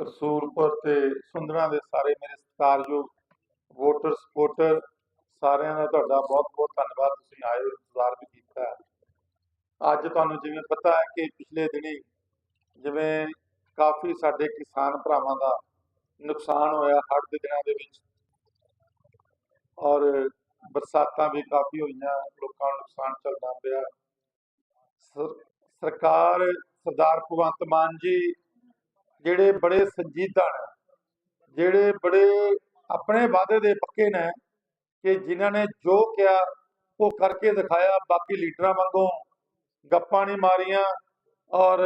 ਰਸੂਲਪੁਰ ਤੇ ਸੁੰਦਰਾਂ ਦੇ ਸਾਰੇ ਮੇਰੇ ਸਤਿਕਾਰਯੋਗ ਵੋਟਰ ਸਪੋਰਟਰ ਸਾਰਿਆਂ ਦਾ ਤੁਹਾਡਾ ਬਹੁਤ ਬਹੁਤ ਧੰਨਵਾਦ। ਤੁਸੀਂ ਆਏ ਹੋ ਇੰਤਜ਼ਾਰ ਵੀ ਕੀਤਾ ਅੱਜ ਤੁਹਾਨੂੰ ਜਿਵੇਂ ਪਤਾ ਹੈ ਕਿ ਪਿਛਲੇ ਦਿਨੀ ਜਿਵੇਂ ਕਾਫੀ ਸਾਡੇ ਕਿਸਾਨ ਭਰਾਵਾਂ ਦਾ ਨੁਕਸਾਨ ਹੋਇਆ ਹੜ੍ਹ ਦੇ ਦਿਨਾਂ ਦੇ ਵਿੱਚ ਔਰ ਬਰਸਾਤਾਂ ਵੀ ਕਾਫੀ ਹੋਈਆਂ, ਲੋਕਾਂ ਨੂੰ ਨੁਕਸਾਨ ਚੱਲਦਾ ਪਿਆ। ਸਰਕਾਰ ਸਰਦਾਰ ਭਗਵੰਤ ਮਾਨ ਜੀ ਜਿਹੜੇ ਬੜੇ ਸੰਜੀਦਾ ਨੇ ਜਿਹੜੇ ਬੜੇ ਆਪਣੇ ਵਾਅਦੇ ਦੇ ਪੱਕੇ ਨੇ ਕਿ ਜਿਨ੍ਹਾਂ ਨੇ ਜੋ ਕਿਹਾ ਉਹ ਕਰਕੇ ਦਿਖਾਇਆ ਬਾਕੀ ਲੀਡਰਾਂ ਵਾਂਗੂ ਗੱਪਾਂ ਨਹੀਂ ਮਾਰੀਆਂ ਔਰ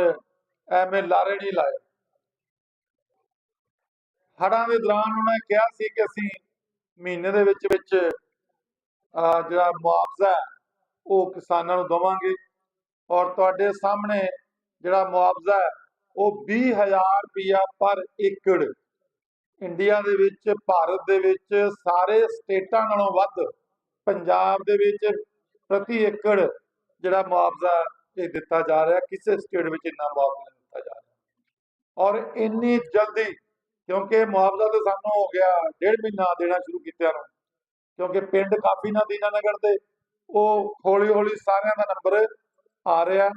ਐਵੇਂ ਲਾਰੇ ਨਹੀਂ ਲਾਏ। ਹੜਾਂ ਦੇ ਦੌਰਾਨ ਉਹਨਾਂ ਨੇ ਕਿਹਾ ਸੀ ਕਿ ਅਸੀਂ ਮਹੀਨੇ ਦੇ ਵਿੱਚ ਵਿੱਚ ਜਿਹੜਾ ਮੁਆਵਜ਼ਾ ਹੈ, ਉਹ ਕਿਸਾਨਾਂ ਨੂੰ ਦੇਵਾਂਗੇ ਔਰ ਤੁਹਾਡੇ ਸਾਹਮਣੇ ਜਿਹੜਾ ਮੁਆਵਜ਼ਾ ਹੈ ਉਹ 20000 ਰੁਪਇਆ ਪਰ ਏਕੜ। ਇੰਡੀਆ ਦੇ ਵਿੱਚ, ਭਾਰਤ ਦੇ ਵਿੱਚ ਸਾਰੇ ਸਟੇਟਾਂ ਨਾਲੋਂ ਵੱਧ ਪੰਜਾਬ ਦੇ ਵਿੱਚ ਪ੍ਰਤੀ ਏਕੜ ਜਿਹੜਾ ਮੁਆਵਜ਼ਾ ਇਹ ਦਿੱਤਾ ਜਾ ਰਿਹਾ, ਕਿਸੇ ਸਟੇਟ ਵਿੱਚ ਇੰਨਾ ਮੁਆਵਜ਼ਾ ਨਹੀਂ ਦਿੱਤਾ ਜਾ ਰਿਹਾ। ਔਰ ਇੰਨੀ ਜਲਦੀ, ਕਿਉਂਕਿ ਮੁਆਵਜ਼ਾ ਤਾਂ ਸਾਨੂੰ ਹੋ ਗਿਆ ਡੇਢ ਮਹੀਨਾ ਦੇਣਾ ਸ਼ੁਰੂ ਕੀਤਾ ਨੂੰ, ਕਿਉਂਕਿ ਪਿੰਡ ਕਾਫੀ ਨਾ ਦੀਨਾਨਗਰ ਦੇ, ਉਹ ਹੌਲੀ ਹੌਲੀ ਸਾਰਿਆਂ ਦਾ ਨੰਬਰ ਆ ਰਿਹਾ।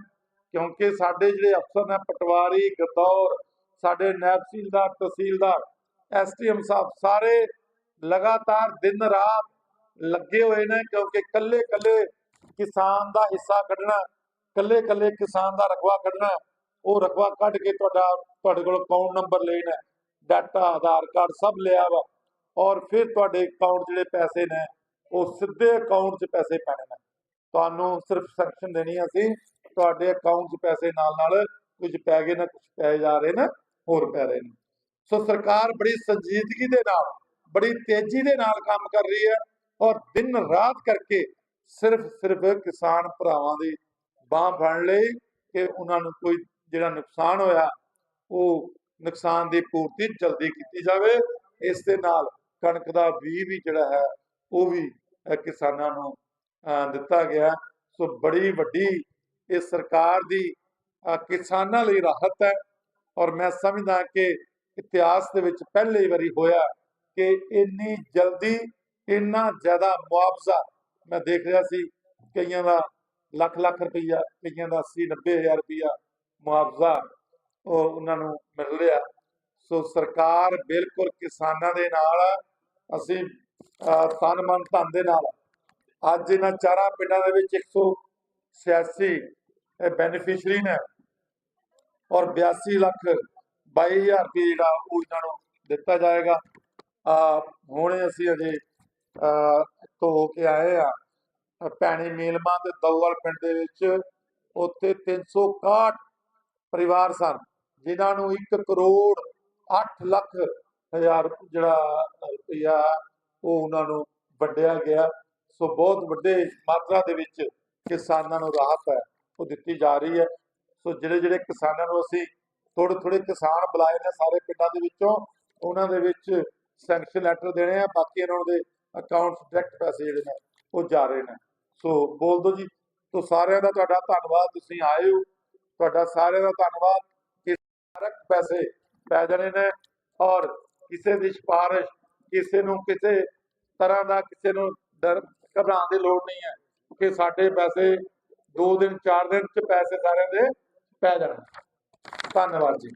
ਕਿਉਂਕਿ ਸਾਡੇ ਜਿਹੜੇ ਅਫਸਰ ਨੇ, ਪਟਵਾਰੀ, ਗਦੌਰ, ਸਾਡੇ ਨਾਇਬ ਤਹਿਸੀਲਦਾਰ ਤਹਿਸੀਲਦਾਰ ਐਸਟੀਐਮ ਸਾਹਿਬ, ਸਾਰੇ ਲਗਾਤਾਰ ਦਿਨ ਰਾਤ ਲੱਗੇ ਹੋਏ ਨੇ ਕਿਉਂਕਿ ਕੱਲੇ ਕੱਲੇ ਕਿਸਾਨ ਦਾ ਹਿੱਸਾ ਕੱਢਣਾ ਕੱਲੇ ਕੱਲੇ ਕਿਸਾਨ ਦਾ ਰਕਬਾ ਕੱਢਣਾ, ਉਹ ਰਕਬਾ ਕੱਢ ਕੇ ਤੁਹਾਡਾ, ਤੁਹਾਡੇ ਕੋਲ ਅਕਾਊਂਟ ਨੰਬਰ ਲੈਣਾ ਡਾਟਾ ਆਧਾਰ ਕਾਰਡ ਸਭ ਲਿਆ ਵਾ ਔਰ ਫਿਰ ਤੁਹਾਡੇ ਅਕਾਊਂਟ ਜਿਹੜੇ ਪੈਸੇ ਨੇ, ਉਹ ਸਿੱਧੇ ਅਕਾਊਂਟ 'ਚ ਪੈਸੇ ਪੈਣੇ ਨੇ। ਤੁਹਾਨੂੰ ਸਿਰਫ ਸੈਕਸ਼ਨ ਦੇਣੀ ਅਸੀਂ। ਤੁਹਾਡੇ ਅਕਾਊਂਟ 'ਚ ਪੈਸੇ ਨਾਲ ਨਾਲ ਕੁਝ ਪੈ ਗਏ ਨਾ, ਕੁਝ ਪੈ ਜਾ ਰਹੇ ਨੇ, ਹੋਰ ਪੈ ਰਹੇ ਨੇ। ਸੋ ਸਰਕਾਰ ਬੜੀ ਸੰਜੀਦਗੀ ਦੇ ਨਾਲ, ਬੜੀ ਤੇਜ਼ੀ ਦੇ ਨਾਲ ਕੰਮ ਕਰ ਰਹੀ ਹੈ ਔਰ ਦਿਨ ਰਾਤ ਕਰਕੇ ਸਿਰਫ ਸਿਰਫ ਕਿਸਾਨ ਭਰਾਵਾਂ ਦੀ ਬਾਹ ਫੜ ਲਈ ਕਿ ਉਹਨਾਂ ਨੂੰ ਕੋਈ ਜਿਹੜਾ ਨੁਕਸਾਨ ਹੋਇਆ, ਉਹ ਨੁਕਸਾਨ ਦੀ ਪੂਰਤੀ ਜਲਦੀ ਕੀਤੀ ਜਾਵੇ। ਇਸ ਦੇ ਨਾਲ ਕਣਕ ਦਾ ਬੀਜ ਵੀ ਜਿਹੜਾ ਹੈ, ਉਹ ਵੀ ਕਿਸਾਨਾਂ ਨੂੰ ਦਿੱਤਾ ਗਿਆ। ਸੋ ਬੜੀ ਵੱਡੀ ਇਹ ਸਰਕਾਰ ਦੀ ਕਿਸਾਨਾਂ ਲਈ ਰਾਹਤ ਹੈ ਔਰ ਮੈਂ ਸਮਝਦਾ ਕਿ ਇਤਿਹਾਸ ਦੇ ਵਿੱਚ ਪਹਿਲੀ ਵਾਰੀ ਹੋਇਆ ਕਿ ਇੰਨੀ ਜਲਦੀ ਇੰਨਾ ਜ਼ਿਆਦਾ ਮੁਆਵਜ਼ਾ ਮੈਂ ਦੇਖ ਰਿਹਾ ਸੀ, ਕਈਆਂ ਦਾ ਲੱਖ ਲੱਖ ਰੁਪਈਆ, ਕਈਆਂ ਦਾ 80 90 ਹਜ਼ਾਰ ਰੁਪਈਆ ਮੁਆਵਜ਼ਾ ਉਹਨਾਂ ਨੂੰ ਮਿਲ ਰਿਹਾ। ਸੋ ਸਰਕਾਰ ਬਿਲਕੁਲ ਕਿਸਾਨਾਂ ਦੇ ਨਾਲ ਅਸੀਂ ਤਨ ਮਨ ਧਨ ਦੇ ਨਾਲ ਅੱਜ ਇਹਨਾਂ ਚਾਰਾਂ ਪਿੰਡਾਂ ਦੇ ਵਿੱਚ 186 ਬੈਨੀਫੀਸ਼ਰੀ ਨੇ। ਔਰ 82 ਲੱਖ 22000 ਰੁਪਏ ਜਿਹੜਾ ਉਹ ਇਹਨਾਂ ਨੂੰ ਦਿੱਤਾ ਜਾਏਗਾ। ਆ ਹੁਣੇ ਅਸੀਂ ਅਜੇ ਅਹ, ਧੋ ਕੇ ਆਏ ਆ ਅਹ, ਭੈਣੀ ਤੇ ਦੌਵਾਲ ਪਿੰਡ ਦੇ ਵਿੱਚ ਉੱਥੇ 361 ਪਰਿਵਾਰ ਸਨ ਜਿਨ੍ਹਾਂ ਨੂੰ 1 ਕਰੋੜ 8 ਲੱਖ ਹਜ਼ਾਰ ਜਿਹੜਾ ਰੁਪਇਆ ਉਹ ਉਹਨਾਂ ਨੂੰ ਵੰਡਿਆ ਗਿਆ। ਸੋ ਬਹੁਤ ਵੱਡੇ ਮਾਤਰਾ ਦੇ ਵਿੱਚ ਕਿਸਾਨਾਂ ਨੂੰ ਰਾਹਤ ਹੈ, ਉਹ ਦਿੱਤੀ ਜਾ ਰਹੀ ਹੈ। ਸੋ ਜਿਹੜੇ ਜਿਹੜੇ ਕਿਸਾਨਾਂ ਨੂੰ ਅਸੀਂ ਥੋੜੇ ਥੋੜੇ ਕਿਸਾਨ ਬੁਲਾਏ ਨੇ ਸਾਰੇ ਪਿੰਡਾਂ ਦੇ ਵਿੱਚੋਂ, ਉਹਨਾਂ ਦੇ ਵਿੱਚ ਸੈਂਕਸ਼ਨ ਲੈਟਰ ਦੇਣੇ ਆ, ਬਾਕੀ ਇਹਨਾਂ ਦੇ ਅਕਾਊਂਟਸ ਡਾਇਰੈਕਟ ਪੈਸੇ ਜਿਹੜੇ ਨੇ, ਉਹ ਜਾ ਰਹੇ ਨੇ। ਸੋ ਬੋਲ ਦੋ ਜੀ, ਸੋ ਸਾਰਿਆਂ ਦਾ ਤੁਹਾਡਾ ਧੰਨਵਾਦ, ਤੁਸੀਂ ਆਏ ਹੋ। ਤੁਹਾਡਾ ਸਾਰਿਆਂ ਦਾ ਧੰਨਵਾਦ, ਕਿ ਡਾਇਰੈਕਟ ਪੈਸੇ ਪੈ ਜਾਣੇ ਨੇ, ਔਰ ਕਿਸੇ ਦੀ ਸਿਫਾਰਿਸ਼, ਕਿਸੇ ਨੂੰ ਕਿਸੇ ਤਰ੍ਹਾਂ ਦਾ ਕਿਸੇ ਨੂੰ ਡਰ ਘਬਰਾਉਣ ਦੀ ਲੋੜ ਨਹੀਂ ਹੈ। ਕਿ ਸਾਡੇ ਪੈਸੇ 2 ਦਿਨ 4 ਦਿਨ ਚ ਪੈਸੇ ਸਾਰਿਆਂ ਦੇ ਪੈ ਜਾਣ। ਧੰਨਵਾਦ ਜੀ।